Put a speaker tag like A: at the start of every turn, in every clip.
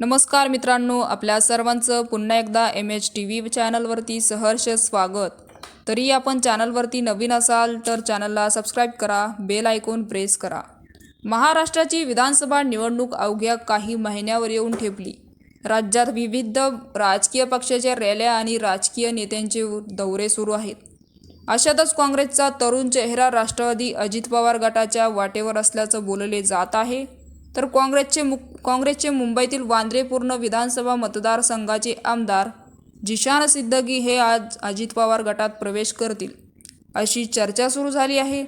A: नमस्कार मित्रांनो आपल्या सर्वांचं पुन्हा एकदा एम एच टी व्ही चॅनलवरती सहर्ष स्वागत. तरी आपण चॅनलवरती नवीन असाल तर चॅनलला सबस्क्राईब करा बेल आयकॉन प्रेस करा. महाराष्ट्राची विधानसभा निवडणूक अवघ्या काही महिन्यावर येऊन ठेपली. राज्यात विविध राजकीय पक्षाच्या रॅल्या आणि राजकीय नेत्यांचे दौरे सुरू आहेत. अशातच काँग्रेसचा तरुण चेहरा राष्ट्रवादी अजित पवार गटाच्या वाटेवर असल्याचं बोलले जात आहे. तर काँग्रेसचे मुख्य काँग्रेसचे मुंबईतील वांद्रे पूर्ण विधानसभा मतदारसंघाचे आमदार जिशान सिद्दगी हे आज अजित पवार गटात प्रवेश करतील अशी चर्चा सुरू झाली आहे.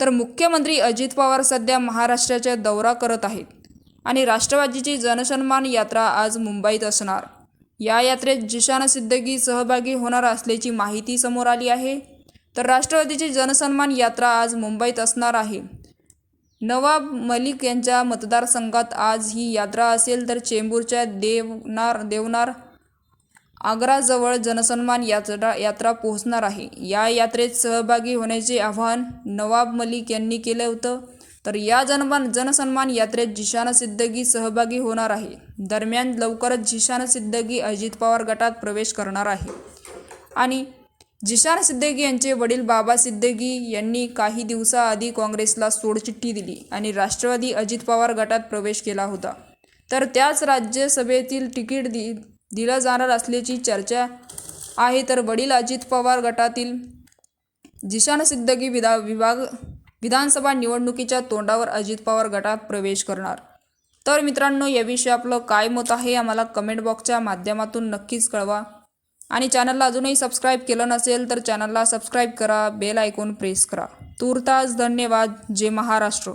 A: तर मुख्यमंत्री अजित पवार सध्या महाराष्ट्राचा दौरा करत आहेत आणि राष्ट्रवादीची जनसन्मान यात्रा आज मुंबईत असणार. या यात्रेत जिशान सिद्दगी सहभागी होणार असल्याची माहिती समोर आली आहे. तर राष्ट्रवादीची जनसन्मान यात्रा आज मुंबईत असणार आहे. नवाब मलिक यांच्या मतदारसंघात आज ही यात्रा असेल तर चेंबूरच्या देवनार देवनार आग्राजवळ जनसन्मान यात्रा यात्रा पोहोचणार आहे. या यात्रेत सहभागी होण्याचे आवाहन नवाब मलिक यांनी केलं होतं. तर या जनमान जनसन्मान यात्रेत जिशान सिद्दगी सहभागी होणार आहे. दरम्यान लवकरच जिशान सिद्दगी अजित पवार गटात प्रवेश करणार आहे. आणि जिशान सिद्दगी यांचे वडील बाबा सिद्दगी यांनी काही दिवसाआधी काँग्रेसला सोडचिठ्ठी दिली आणि राष्ट्रवादी अजित पवार गटात प्रवेश केला होता. तर त्याच राज्यसभेतील तिकीट दि दिलं जाणार असल्याची चर्चा आहे तर वडील अजित पवार गटातील जिशान सिद्दगी विधा विभाग विधानसभा निवडणुकीच्या तोंडावर अजित पवार गटात प्रवेश करणार. तर मित्रांनो याविषयी आपलं काय मत आहे आम्हाला कमेंट बॉक्सच्या माध्यमातून नक्कीच कळवा. आणि चॅनलला अजूनही सबस्क्राईब केलं नसेल तर चॅनलला सबस्क्राईब करा बेल आयकॉन प्रेस करा. तूर्तास धन्यवाद जय महाराष्ट्र.